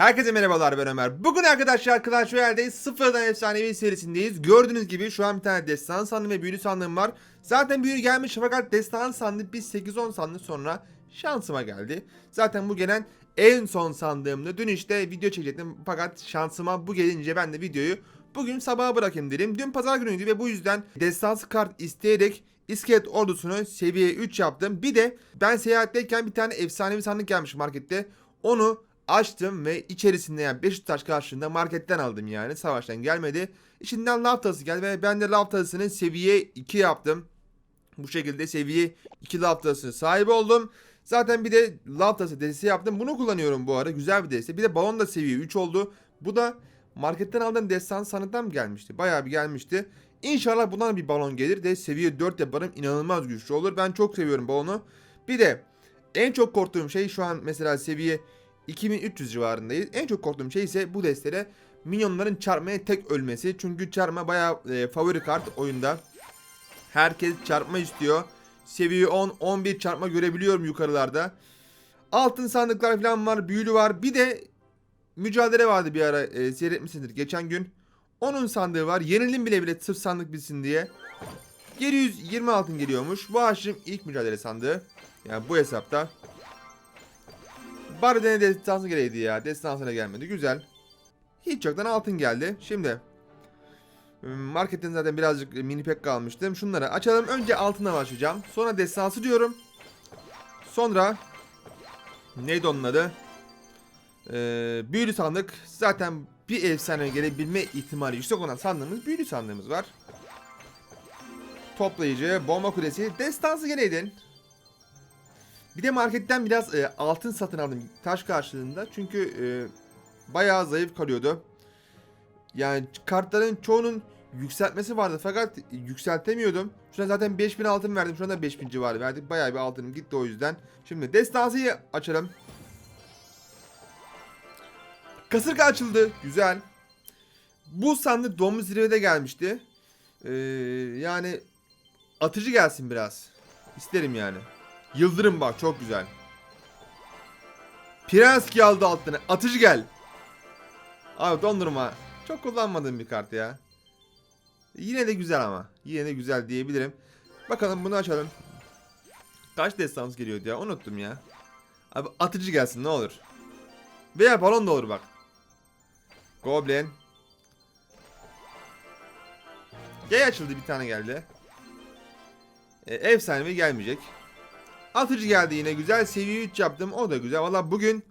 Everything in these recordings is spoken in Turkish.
Herkese merhabalar ben Ömer. Bugün arkadaşlar Clash Royale'deyiz. Sıfırdan efsanevi serisindeyiz. Gördüğünüz gibi şu an bir tane destan sandığı ve büyülü sandığım var. Zaten büyülü gelmiş fakat destan sandığı bir 8-10 sandık sonra şansıma geldi. Zaten bu gelen en son sandığımdı. Dün işte video çekecektim fakat şansıma bu gelince ben de videoyu bugün sabaha bırakayım dedim. Dün pazar günüydü ve bu yüzden destansı kart isteyerek İskelet ordusunu seviye 3 yaptım. Bir de ben seyahatteyken bir tane efsanevi sandık gelmiş markette. Onu açtım ve içerisinde yani Beşiktaş karşılığında marketten aldım yani. Savaştan gelmedi. İçinden lav tası geldi ve ben de lav tasını seviye 2 yaptım. Bu şekilde seviye 2 lav tasına sahip oldum. Zaten bir de lav tası destesi yaptım. Bunu kullanıyorum bu ara. Güzel bir deste. Bir de balon da seviye 3 oldu. Bu da marketten aldığım destan sanattan mı gelmişti? Bayağı bir gelmişti. İnşallah bundan bir balon gelir de seviye 4 yaparım. İnanılmaz güçlü olur. Ben çok seviyorum balonu. Bir de en çok korktuğum şey şu an mesela seviye 2300 civarındayız. En çok korktuğum şey ise bu destere minyonların çarpmaya tek ölmesi. Çünkü çarpma bayağı e, favori kart oyunda. Herkes çarpma istiyor. Seviye 10, 11 çarpma görebiliyorum yukarılarda. Altın sandıklar falan var, büyülü var. Bir de mücadele vardı bir ara e, seyretmişsindir geçen gün. Onun sandığı var. Yenildim bile bile sırf sandık bitsin diye. 720 altın geliyormuş. Bu ağaçın ilk mücadele sandığı. Yani bu hesapta. Bari de destansı geleydi ya. Destansına gelmedi. Güzel. Hiç yoktan altın geldi. Şimdi ım, marketten zaten birazcık mini pek kalmıştım. Şunları açalım. Önce altına başlayacağım. Sonra destansı diyorum. Sonra neydi onun adı? Ee, büyülü sandık. Zaten bir efsane gelebilme ihtimali yüksek olan sandığımız büyülü sandığımız var. Toplayıcı, bomba kulesi, destansı geleydin. Bir de marketten biraz e, altın satın aldım taş karşılığında. Çünkü e, bayağı zayıf kalıyordu. Yani kartların çoğunun yükseltmesi vardı fakat yükseltemiyordum. Şuna zaten 5000 altın verdim. Şu anda 5000 civarı verdik. Bayağı bir altınım gitti o yüzden. Şimdi destansıyı açalım. Kasırga açıldı. Güzel. Bu sandık domuz zirvede gelmişti. Ee, yani atıcı gelsin biraz. İsterim yani. Yıldırım bak çok güzel. Prens aldı altına. Atıcı gel. Abi dondurma. Çok kullanmadığım bir kart ya. Yine de güzel ama. Yine de güzel diyebilirim. Bakalım bunu açalım. Kaç destans geliyordu ya? Unuttum ya. Abi atıcı gelsin ne olur. Veya balon da olur bak. Goblin. G açıldı bir tane geldi. E, efsanevi gelmeyecek. Atıcı geldi yine güzel. Seviye 3 yaptım. O da güzel. Valla bugün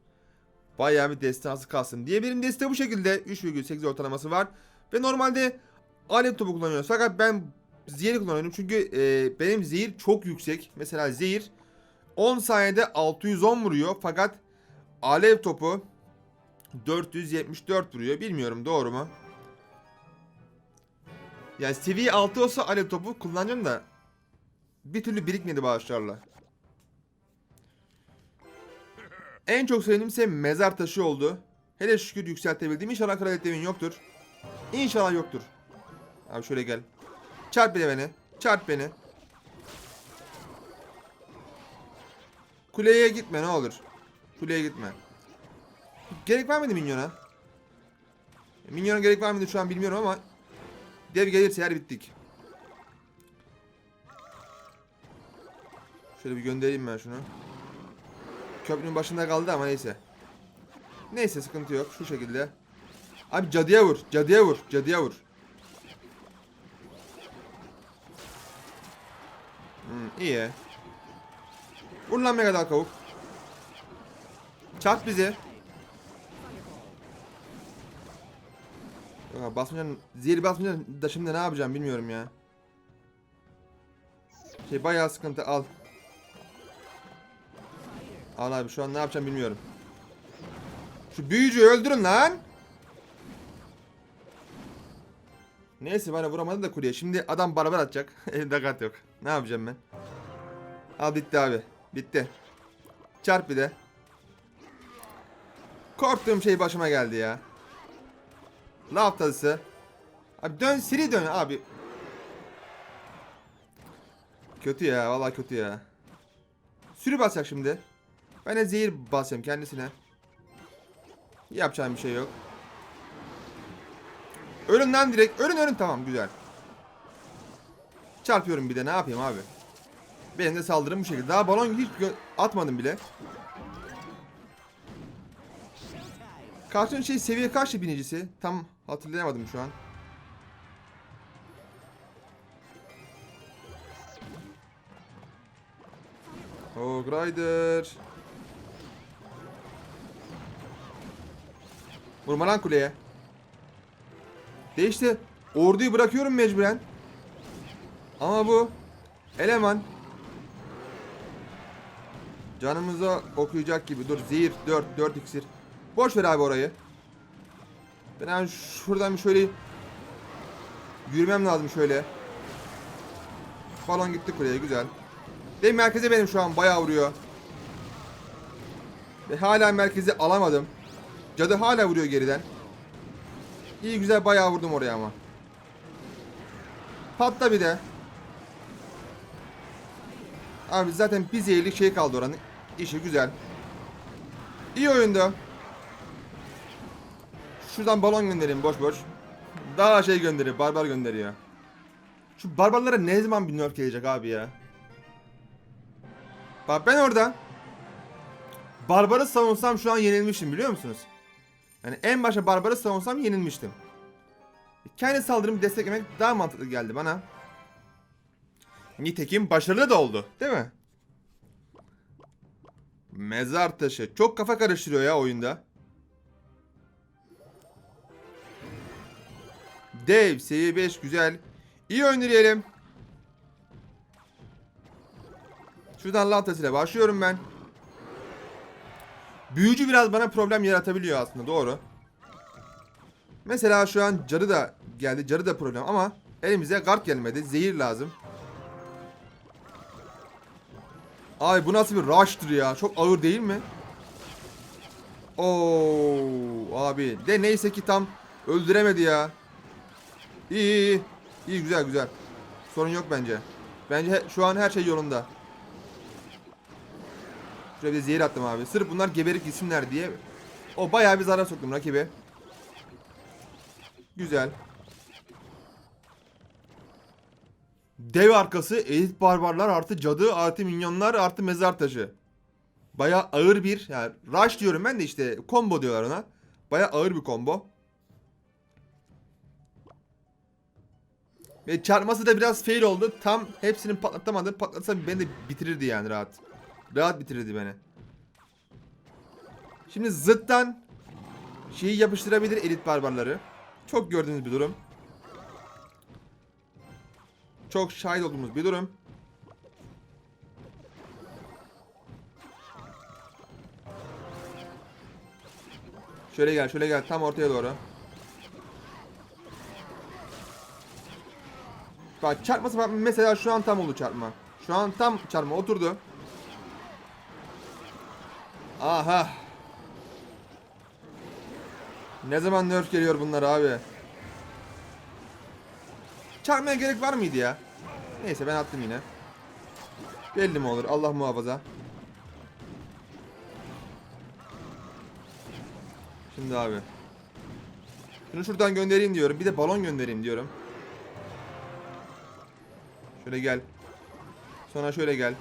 bayağı bir destansı kalsın. Diyebilirim deste bu şekilde. 3,8 ortalaması var. Ve normalde alev topu kullanıyoruz. Fakat ben zehir kullanıyorum. Çünkü e, benim zehir çok yüksek. Mesela zehir 10 saniyede 610 vuruyor. Fakat alev topu 474 vuruyor. Bilmiyorum doğru mu? Yani seviye 6 olsa alev topu kullanacağım da bir türlü birikmedi bağışlarla. En çok sevdiğim ise mezar taşı oldu. Hele şükür yükseltebildim. İnşallah kraliyet devin yoktur. İnşallah yoktur. Abi şöyle gel. Çarp bir de beni. Çarp beni. Kuleye gitme ne olur. Kuleye gitme. Gerek var mıydı minyona? Minyona gerek var mıydı şu an bilmiyorum ama dev gelirse yer bittik. Şöyle bir göndereyim ben şunu. Köprünün başında kaldı ama neyse. Neyse sıkıntı yok şu şekilde. Abi cadıya vur, cadıya vur, cadıya vur. Hmm, iyi. Vur lan Megadal kavuk. Çarp bizi. Ya basmayacaksın, zehri basmayacaksın da şimdi ne yapacağım bilmiyorum ya. Şey bayağı sıkıntı al. Al abi şu an ne yapacağım bilmiyorum. Şu büyücüyü öldürün lan. Neyse bana vuramadı da kuleye. Şimdi adam barabar atacak. Elimde kart yok. Ne yapacağım ben? Al bitti abi. Bitti. Çarp bir de. Korktuğum şey başıma geldi ya. Lav tadısı. Abi dön seri dön abi. Kötü ya vallahi kötü ya. Sürü basacak şimdi. Ben de zehir basacağım kendisine. Yapacağım bir şey yok. Ölün lan direkt. Ölün ölün tamam güzel. Çarpıyorum bir de ne yapayım abi. Benim de saldırım bu şekilde. Daha balon hiç atmadım bile. Kartın şey seviye kaçtı binicisi? Tam hatırlayamadım şu an. Oh Rider. Vurma lan kuleye. Değişti. Orduyu bırakıyorum mecburen. Ama bu eleman canımıza okuyacak gibi. Dur zehir 4 4 iksir. Boş ver abi orayı. Ben hemen şuradan şöyle yürümem lazım şöyle. Balon gitti kuleye güzel. Ve merkeze benim şu an bayağı vuruyor. Ve hala merkezi alamadım. Cadı hala vuruyor geriden. İyi güzel bayağı vurdum oraya ama. Patla bir de. Abi zaten bir zehirlik şey kaldı oranın. İşi güzel. İyi oyundu. Şuradan balon göndereyim boş boş. Daha şey gönderiyor. Barbar gönderiyor. Şu barbarlara ne zaman bir nerf gelecek abi ya? Bak ben orada Barbar'ı savunsam şu an yenilmişim biliyor musunuz? Yani en başta Barbar'ı savunsam yenilmiştim. Kendi saldırımı desteklemek daha mantıklı geldi bana. Nitekim başarılı da oldu değil mi? Mezar taşı. Çok kafa karıştırıyor ya oyunda. Dev seviye 5 güzel. İyi oynayalım. Şuradan Lantas ile başlıyorum ben. Büyücü biraz bana problem yaratabiliyor aslında doğru. Mesela şu an Carı da geldi. Carı da problem ama elimize kart gelmedi. Zehir lazım. Ay bu nasıl bir rush'tır ya. Çok ağır değil mi? Oo abi. De neyse ki tam öldüremedi ya. İyi iyi iyi. Güzel güzel. Sorun yok bence. Bence şu an her şey yolunda. Şuraya bir zehir attım abi. Sırf bunlar geberip gitsinler diye. O bayağı bir zarar soktum rakibe. Güzel. Dev arkası elit barbarlar artı cadı artı minyonlar artı mezar taşı. Bayağı ağır bir yani rush diyorum ben de işte combo diyorlar ona. Bayağı ağır bir combo. Ve çarpması da biraz fail oldu. Tam hepsini patlatamadı. Patlatsa beni de bitirirdi yani rahat. Rahat bitirirdi beni. Şimdi zıttan şeyi yapıştırabilir elit barbarları. Çok gördüğünüz bir durum. Çok şahit olduğumuz bir durum. Şöyle gel, şöyle gel. Tam ortaya doğru. Bak çarpması mesela şu an tam oldu çarpma. Şu an tam çarpma oturdu. Aha. Ne zaman nerf geliyor bunlar abi? Çarpmaya gerek var mıydı ya? Neyse ben attım yine. Belli mi olur? Allah muhafaza. Şimdi abi. Şunu şuradan göndereyim diyorum. Bir de balon göndereyim diyorum. Şöyle gel. Sonra şöyle gel.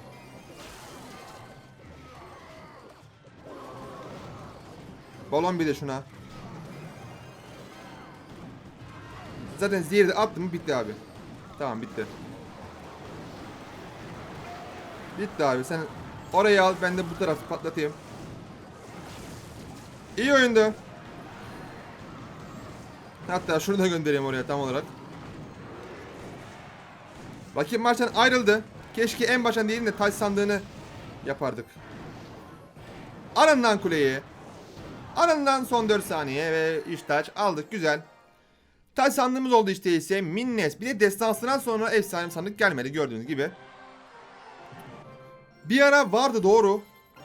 Balon bir de şuna. Zaten zehri attım bitti abi. Tamam bitti. Bitti abi sen orayı al ben de bu tarafı patlatayım. İyi oyundu. Hatta şunu da göndereyim oraya tam olarak. Rakip maçtan ayrıldı. Keşke en baştan değil de taş sandığını yapardık. Arından kuleyi. Arından son 4 saniye ve iş taç aldık güzel. Taş sandığımız oldu işte ise Minnes. Bir de destansından sonra efsane sandık gelmedi gördüğünüz gibi. Bir ara vardı doğru.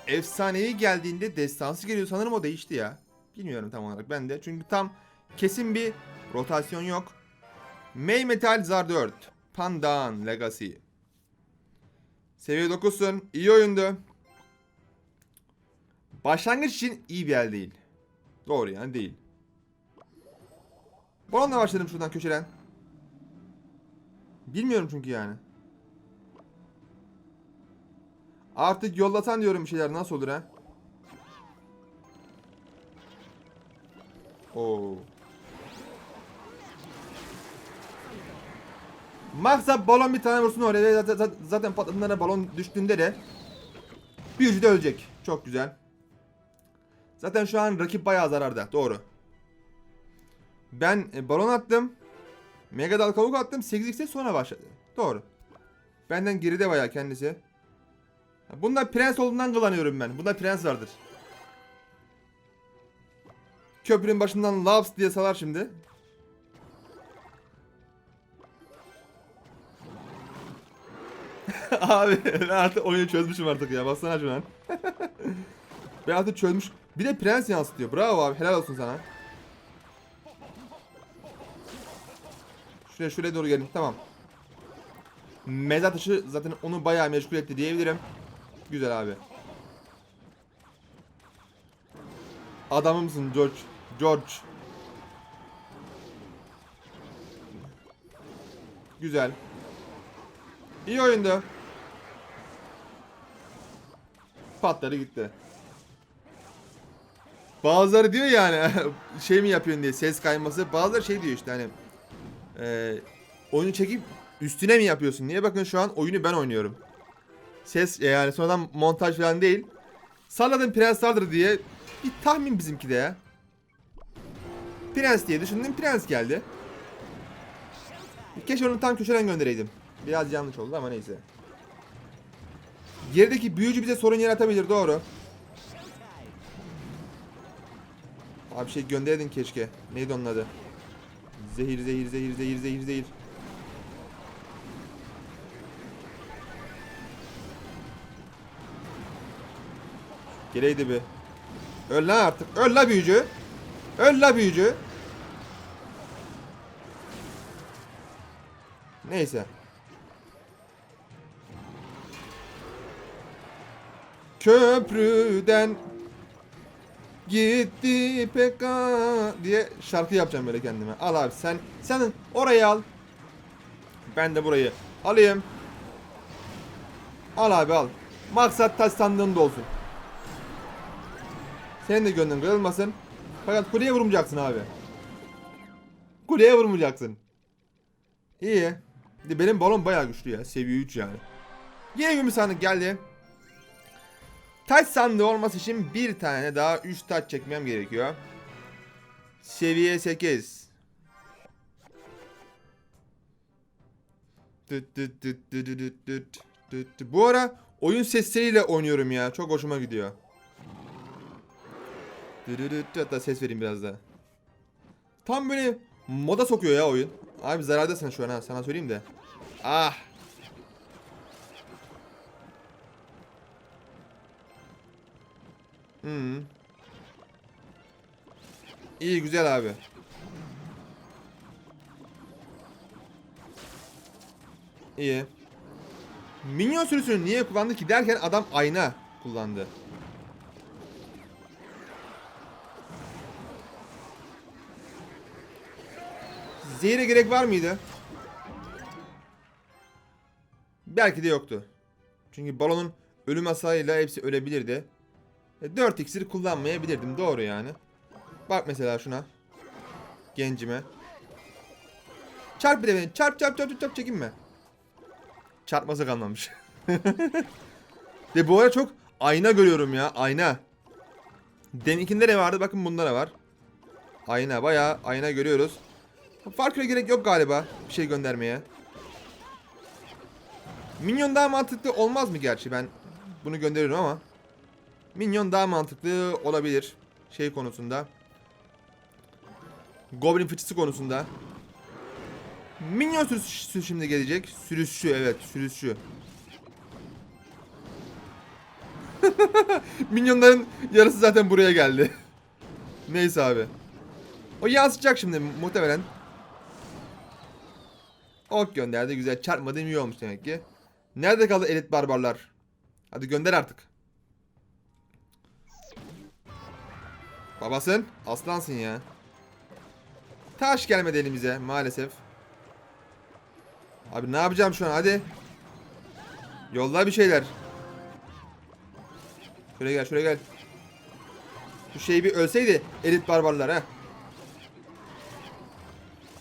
Efsanevi geldiğinde destansı geliyor sanırım o değişti ya. Bilmiyorum tam olarak ben de. Çünkü tam kesin bir rotasyon yok. May Metal Zar 4. Pandan Legacy. Seviye 9'sun. iyi oyundu. Başlangıç için iyi bir el değil. Doğru yani değil. Balonla başladım şuradan köşeden. Bilmiyorum çünkü yani. Artık yollatan diyorum bir şeyler nasıl olur ha? Oo. Maksat balon bir tane vursun oraya zaten, patladığında balon düştüğünde de de ölecek. Çok güzel. Zaten şu an rakip bayağı zararda. Doğru. Ben e, balon attım. Mega dal kavuk attım. 8x'e sonra başladı. Doğru. Benden geride bayağı kendisi. Bunda prens olduğundan kullanıyorum ben. Bunda prens vardır. Köprünün başından Loves diye salar şimdi. Abi ben artık oyunu çözmüşüm artık ya. Baksana şu an. ben artık çözmüş. Bir de prens yansıtıyor. Bravo abi. Helal olsun sana. Şuraya şuraya doğru gelin. Tamam. Mezar taşı zaten onu bayağı meşgul etti diyebilirim. Güzel abi. Adamımsın George. George. Güzel. İyi oyundu. Patladı gitti. Bazıları diyor yani şey mi yapıyorsun diye ses kayması. Bazıları şey diyor işte hani e, oyunu çekip üstüne mi yapıyorsun? Niye bakın şu an oyunu ben oynuyorum. Ses e, yani sonradan montaj falan değil. Salladım prens vardır diye bir tahmin bizimki de ya. Prens diye düşündüm prens geldi. Keşke onu tam köşeden göndereydim. Biraz yanlış oldu ama neyse. Gerideki büyücü bize sorun yaratabilir doğru. Abi şey gönderdin keşke. Neydi onun adı? Zehir zehir zehir zehir zehir zehir. Geleydi bir. Öl lan artık. Öl la büyücü. Öl la büyücü. Neyse. Köprüden gitti peka diye şarkı yapacağım böyle kendime. Al abi sen sen orayı al. Ben de burayı alayım. Al abi al. Maksat taş sandığında olsun. Senin de gönlün kırılmasın. Fakat kuleye vurmayacaksın abi. Kuleye vurmayacaksın. İyi. Benim balon bayağı güçlü ya. Seviye 3 yani. Yine gümüş geldi. Taç sandığı olması için bir tane daha 3 taç çekmem gerekiyor. Seviye 8. Düt düt düt düt düt düt düt. Bu ara oyun sesleriyle oynuyorum ya. Çok hoşuma gidiyor. Hatta ses vereyim biraz da. Tam böyle moda sokuyor ya oyun. Abi zarardasın şu an ha. Sana söyleyeyim de. Ah Hmm. İyi güzel abi. İyi. Minyon sürüsünü niye kullandı ki derken adam ayna kullandı. Zehire gerek var mıydı? Belki de yoktu. Çünkü balonun ölüm hasarıyla hepsi ölebilirdi. E, 4 iksir kullanmayabilirdim. Doğru yani. Bak mesela şuna. Gencime. Çarp bir de beni. Çarp çarp çarp çarp çekinme. Çarpması kalmamış. de bu ara çok ayna görüyorum ya. Ayna. Deminkinde ne vardı? Bakın bunda ne var. Ayna. Bayağı ayna görüyoruz. Farkına gerek yok galiba bir şey göndermeye. Minyon daha mantıklı olmaz mı gerçi ben bunu gönderiyorum ama. Minyon daha mantıklı olabilir şey konusunda. Goblin fıçısı konusunda. Minyon sürüsü şimdi gelecek. Sürüsü evet sürüsü. Minyonların yarısı zaten buraya geldi. Neyse abi. O yansıtacak şimdi muhtemelen. Ok gönderdi güzel çarpmadığım iyi olmuş demek ki. Nerede kaldı elit barbarlar? Hadi gönder artık. Babasın. Aslansın ya. Taş gelmedi elimize maalesef. Abi ne yapacağım şu an hadi. Yolla bir şeyler. Şuraya gel şuraya gel. Şu şey bir ölseydi elit barbarlar ha.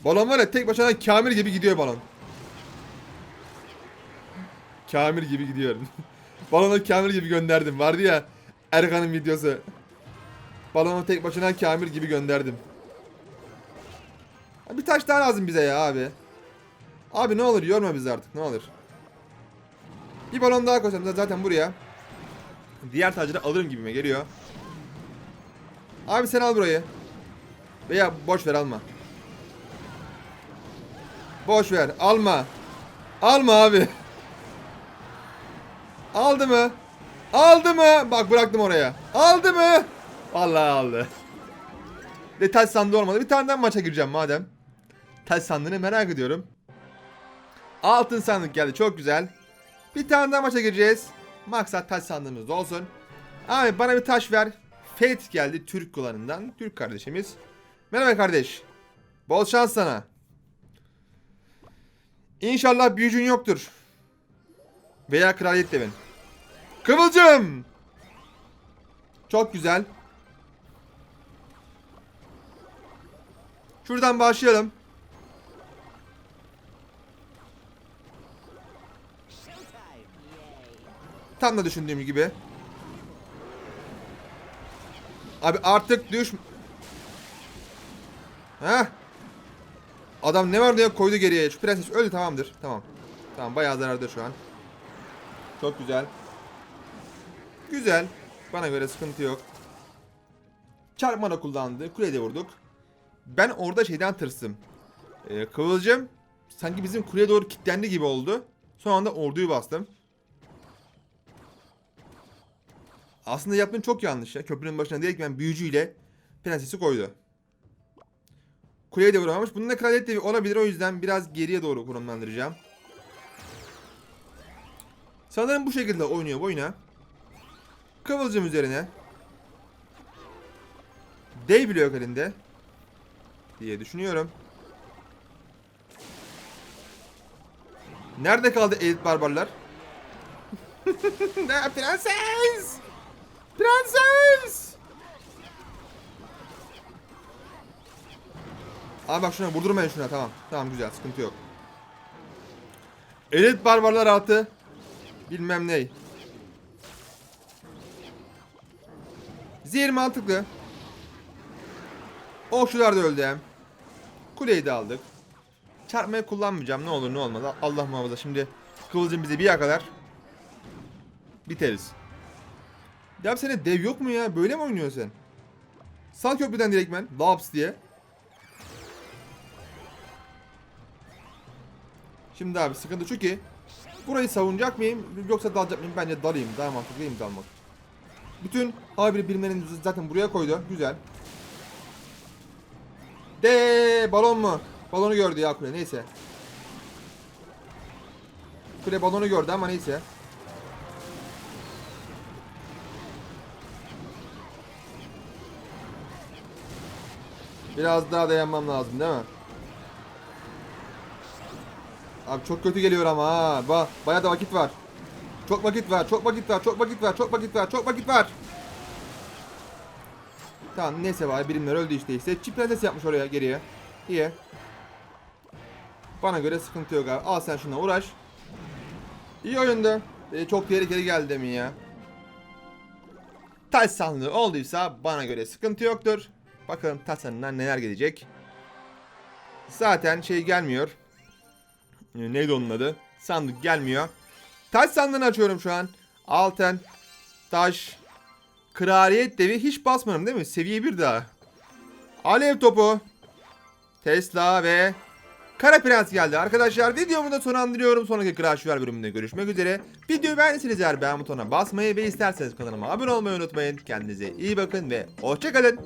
Balon var ya tek başına Kamil gibi gidiyor balon. Kamil gibi gidiyor. Balonu Kamil gibi gönderdim. Vardı ya Erkan'ın videosu. Balonu tek başına Kamil gibi gönderdim. Bir taş daha lazım bize ya abi. Abi ne olur yorma bizi artık ne olur. Bir balon daha koysam zaten buraya. Diğer tacları alırım gibime geliyor. Abi sen al burayı. Veya boş ver alma. Boş ver alma. Alma abi. Aldı mı? Aldı mı? Bak bıraktım oraya. Aldı mı? Vallahi aldı. Ve taş sandığı olmadı. Bir tane daha maça gireceğim madem. Taş sandığını merak ediyorum. Altın sandık geldi. Çok güzel. Bir tane daha maça gireceğiz. Maksat taş sandığımız da olsun. Abi bana bir taş ver. Fate geldi Türk kullanından. Türk kardeşimiz. Merhaba kardeş. Bol şans sana. İnşallah büyücün yoktur. Veya kraliyet devin. Kıvılcım. Çok güzel. Şuradan başlayalım. Tam da düşündüğüm gibi. Abi artık düş... Heh. Adam ne var diye koydu geriye. Şu prenses öldü tamamdır. Tamam. Tamam bayağı zararda şu an. Çok güzel. Güzel. Bana göre sıkıntı yok. Çarpmana kullandı. Kulede vurduk. Ben orada şeyden tırstım. Ee, Kıvılcım sanki bizim kuleye doğru kilitlendi gibi oldu. Son anda orduyu bastım. Aslında yaptığın çok yanlış ya. Köprünün başına direkt ben büyücüyle prensesi koydu. Kuleye de vuramamış. Bunun da kraliyet de olabilir. O yüzden biraz geriye doğru konumlandıracağım. Sanırım bu şekilde oynuyor bu oyuna. Kıvılcım üzerine. Dev yok elinde. Diye düşünüyorum. Nerede kaldı elit barbarlar? ne prenses? Prenses! Abi bak şuna vurdurmayın şuna tamam. Tamam güzel sıkıntı yok. Elit barbarlar altı. Bilmem ney. Zehir mantıklı. Okçular da öldü. Kuleyi de aldık. Çarpmayı kullanmayacağım ne olur ne olmaz. Allah muhafaza şimdi kıvılcım bizi bir yakalar. Biteriz. Ya senin dev yok mu ya? Böyle mi oynuyorsun sen? Sağ köprüden direktmen. Laps diye. Şimdi abi sıkıntı şu ki Burayı savunacak mıyım yoksa dalacak mıyım? Bence dalayım. Daha mantıklı değil mi dalmak? Bütün A1 birimlerini zaten buraya koydu. Güzel. De balon mu? Balonu gördü ya kule neyse. Kule balonu gördü ama neyse. Biraz daha dayanmam lazım değil mi? Abi çok kötü geliyor ama ha. Ba bayağı da vakit var. Çok vakit var, çok vakit var, çok vakit var, çok vakit var, çok vakit var. Tamam neyse var birimler öldü işte işte. Prenses yapmış oraya geriye. İyi. Bana göre sıkıntı yok abi. Al sen şuna uğraş. İyi oyundu. Ee, çok tehlikeli geldi demin ya. Taş sandığı olduysa bana göre sıkıntı yoktur. Bakalım taş sandığından neler gelecek. Zaten şey gelmiyor. Ee, Neydi onun adı? Sandık gelmiyor. Taş sandığını açıyorum şu an. Altın, taş, kraliyet devi hiç basmadım değil mi? Seviye 1 daha. Alev topu, Tesla ve Kara Prens geldi. Arkadaşlar videomu da sonlandırıyorum. Sonraki Crash Royale bölümünde görüşmek üzere. Videoyu beğendiyseniz eğer beğen butonuna basmayı ve isterseniz kanalıma abone olmayı unutmayın. Kendinize iyi bakın ve hoşçakalın.